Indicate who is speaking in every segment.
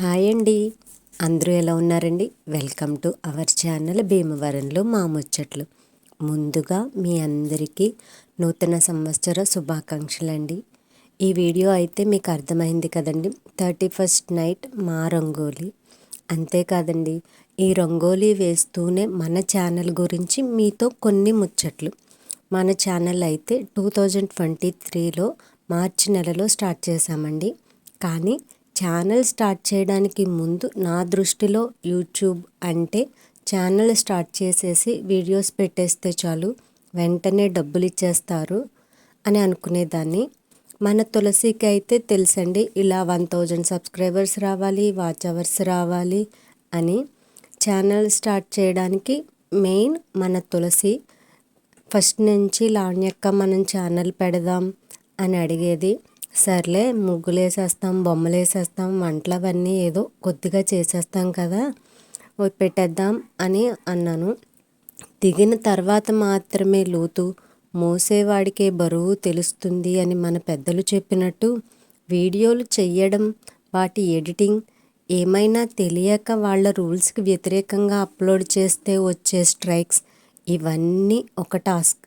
Speaker 1: Hi అండి. అందరూ ఎలా ఉన్నారండి? వెల్కమ్ టు అవర్ ఛానల్ భీమవరంలో మా ముచ్చట్లు. ముందుగా మీ అందరికీ నూతన సంవత్సర శుభాకాంక్షలు అండి ఈ వీడియో అయితే మీకు అర్థమైంది కదండి. థర్టీ ఫస్ట్ నైట్ మా రంగోలీ. అంతేకాదండి ఈ రంగోలీ వేస్తూనే మన ఛానల్ గురించి మీతో కొన్ని ముచ్చట్లు. మన ఛానల్ అయితే టూ థౌజండ్ ట్వంటీ త్రీలో మార్చి నెలలో స్టార్ట్ చేశామండి. కానీ ఛానల్ స్టార్ట్ చేయడానికి ముందు నా దృష్టిలో యూట్యూబ్ అంటే ఛానల్ స్టార్ట్ చేసేసి వీడియోస్ పెట్టేస్తే చాలు వెంటనే డబ్బులు ఇచ్చేస్తారు అని అనుకునేదాన్ని. మన తులసికి అయితే తెలుసండి ఇలా వన్ థౌజండ్ సబ్స్క్రైబర్స్ రావాలి వాచ్ అవర్స్ రావాలి అని. ఛానల్ స్టార్ట్ చేయడానికి మెయిన్ మన తులసి ఫస్ట్ నుంచి లావణ్యక్క మనం ఛానల్ పెడదాం అని అడిగేది. సర్లే ముగ్గులు వేసేస్తాం బొమ్మలు వేసేస్తాం వంటలు అవన్నీ ఏదో కొద్దిగా చేసేస్తాం కదా పెట్టేద్దాం అని అన్నాను. దిగిన తర్వాత మాత్రమే లోతు మోసేవాడికే బరువు తెలుస్తుంది అని మన పెద్దలు చెప్పినట్టు వీడియోలు చెయ్యడం వాటి ఎడిటింగ్ ఏమైనా తెలియక వాళ్ళ రూల్స్కి వ్యతిరేకంగా అప్లోడ్ చేస్తే వచ్చే స్ట్రైక్స్ ఇవన్నీ ఒక టాస్క్.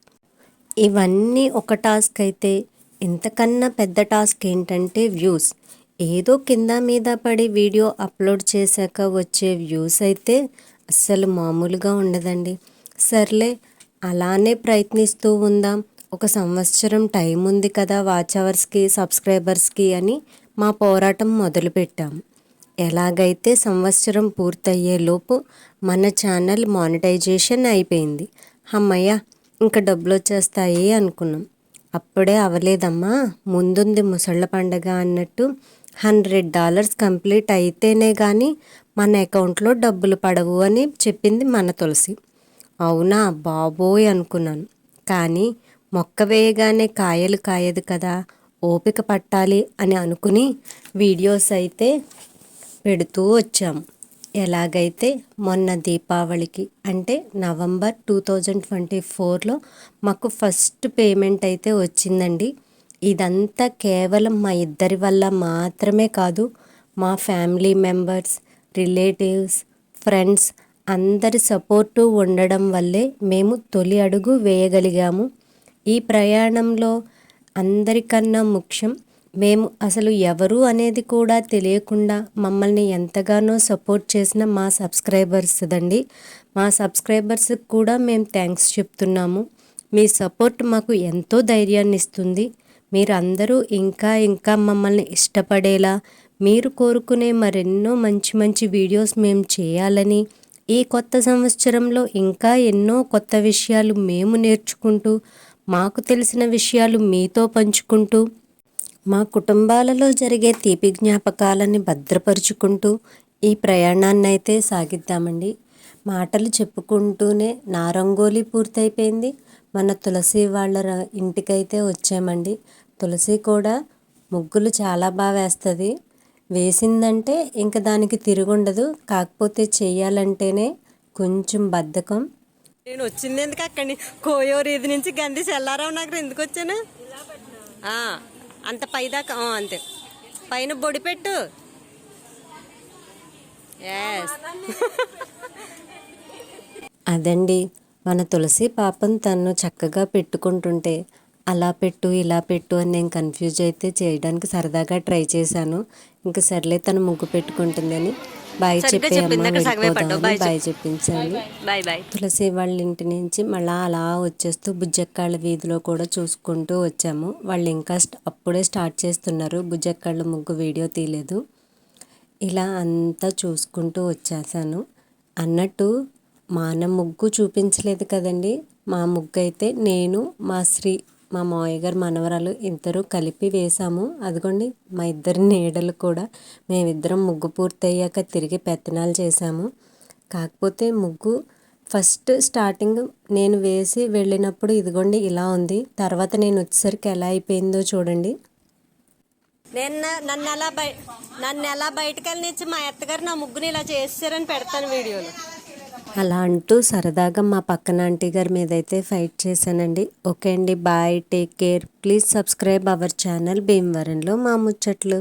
Speaker 1: ఇవన్నీ ఒక టాస్క్ అయితే ఇంతకన్నా పెద్ద టాస్క్ ఏంటంటే వ్యూస్. ఏదో కింద మీద పడి వీడియో అప్లోడ్ చేశాక వచ్చే వ్యూస్ అయితే అస్సలు మామూలుగా ఉండదండి. సర్లే అలానే ప్రయత్నిస్తూ ఉందాం. ఒక సంవత్సరం టైం ఉంది కదా వాచ్ అవర్స్కి సబ్స్క్రైబర్స్కి అని మా పోరాటం మొదలుపెట్టాం. ఎలాగైతే సంవత్సరం పూర్తయ్యేలోపు మన ఛానల్ మానిటైజేషన్ అయిపోయింది. అమ్మయ్య ఇంకా డబ్బులు వచ్చేస్తాయి అనుకున్నాం. అప్పుడే అవ్వలేదమ్మా. ముందుంది ముసళ్ళ పండగ అన్నట్టు హండ్రెడ్ డాలర్స్ కంప్లీట్ అయితేనే కానీ మన అకౌంట్లో డబ్బులు పడవు అని చెప్పింది మన తులసి. అవునా బాబోయ్ అనుకున్నాను. కానీ మొక్క వేయగానే కాయలు కాయదు కదా ఓపిక పట్టాలి అని అనుకుని వీడియోస్ అయితే పెడుతూ వచ్చాము. ఎలాగైతే మొన్న దీపావళికి అంటే నవంబర్ టూ థౌజండ్ ట్వంటీ ఫోర్లో మాకు ఫస్ట్ పేమెంట్ అయితే వచ్చిందండి. ఇదంతా కేవలం మా ఇద్దరి వల్ల మాత్రమే కాదు మా ఫ్యామిలీ మెంబర్స్ రిలేటివ్స్ ఫ్రెండ్స్ అందరి సపోర్టు ఉండడం వల్లే మేము తొలి అడుగు వేయగలిగాము. ఈ ప్రయాణంలో అందరికన్నా ముఖ్యం మేము అసలు ఎవరు అనేది కూడా తెలియకుండా మమ్మల్ని ఎంతగానో సపోర్ట్ చేసిన మా సబ్స్క్రైబర్స్ దండి. మా సబ్స్క్రైబర్స్ కూడా మేము థ్యాంక్స్ చెప్తున్నాము. మీ సపోర్ట్ మాకు ఎంతో ధైర్యాన్ని ఇస్తుంది. మీరు అందరూ ఇంకా ఇంకా మమ్మల్ని ఇష్టపడేలా మీరు కోరుకునే మరెన్నో మంచి మంచి వీడియోస్ మేము చేయాలని ఈ కొత్త సంవత్సరంలో ఇంకా ఎన్నో కొత్త విషయాలు మేము నేర్చుకుంటూ మాకు తెలిసిన విషయాలు మీతో పంచుకుంటూ మా కుటుంబాలలో జరిగే తీపి జ్ఞాపకాలని భద్రపరుచుకుంటూ ఈ ప్రయాణాన్ని అయితే సాగిద్దామండి. మాటలు చెప్పుకుంటూనే నా రంగోలీ పూర్తయిపోయింది. మన తులసి వాళ్ళ ఇంటికైతే వచ్చామండి. తులసి కూడా ముగ్గులు చాలా బాగా వేస్తుంది. వేసిందంటే ఇంకా దానికి తిరుగుండదు. కాకపోతే చేయాలంటేనే కొంచెం బద్ధకం.
Speaker 2: నేను వచ్చింది ఎందుకు అక్కడి కోయోరు ఇది నుంచి గంధి చెల్లారావు నగర్ ఎందుకు వచ్చాను? అంత పైదాకా అంతే. పైన బొడి పెట్టు.
Speaker 1: అదండి మన తులసి పాపం తను చక్కగా పెట్టుకుంటుంటే అలా పెట్టు ఇలా పెట్టు అని నేను కన్ఫ్యూజ్ అయితే చేయడానికి సరదాగా ట్రై చేశాను. ఇంకా సర్లే తను ముగ్గు పెట్టుకుంటుందని. బాయ్ చెప్పే. బాయ్ చెప్పించాను తులసి వాళ్ళ ఇంటి నుంచి మళ్ళీ అలా వచ్చేస్తూ బుజ్జక్కాళ్ళ వీధిలో కూడా చూసుకుంటూ వచ్చాము. వాళ్ళు ఇంకా అప్పుడే స్టార్ట్ చేస్తున్నారు. బుజ్జక్కాళ్ళ ముగ్గు వీడియో తీయలేదు. ఇలా అంతా చూసుకుంటూ వచ్చేసాను. అన్నట్టు మాన ముగ్గు చూపించలేదు కదండి. మా ముగ్గు అయితే నేను మా శ్రీ మా మావయ్య గారు మనవరాలు ఇద్దరు కలిపి వేసాము అదిగోండి మా ఇద్దరి నీడలు కూడా మేమిద్దరం ముగ్గు పూర్తయ్యాక తిరిగి పెత్తనాలు చేసాము కాకపోతే ముగ్గు ఫస్ట్ స్టార్టింగ్ నేను వేసి వెళ్ళినప్పుడు ఇదిగోండి ఇలా ఉంది. తర్వాత నేను వచ్చేసరికి ఎలా అయిపోయిందో చూడండి.
Speaker 2: నేను నన్ను ఎలా బయ నన్ను ఎలా బయటకు వెళ్ళనిచ్చి మా అత్తగారు నా ముగ్గుని ఇలా చేసారని పెడతాను వీడియోలో.
Speaker 1: అలా అంటూ సరదాగా మా పక్కన ఆంటీ గారి మీద అయితే ఫైట్ చేశానండి. ఓకే అండి bye take care. Please subscribe our channel భీమవరంలో మా ముచ్చట్లు.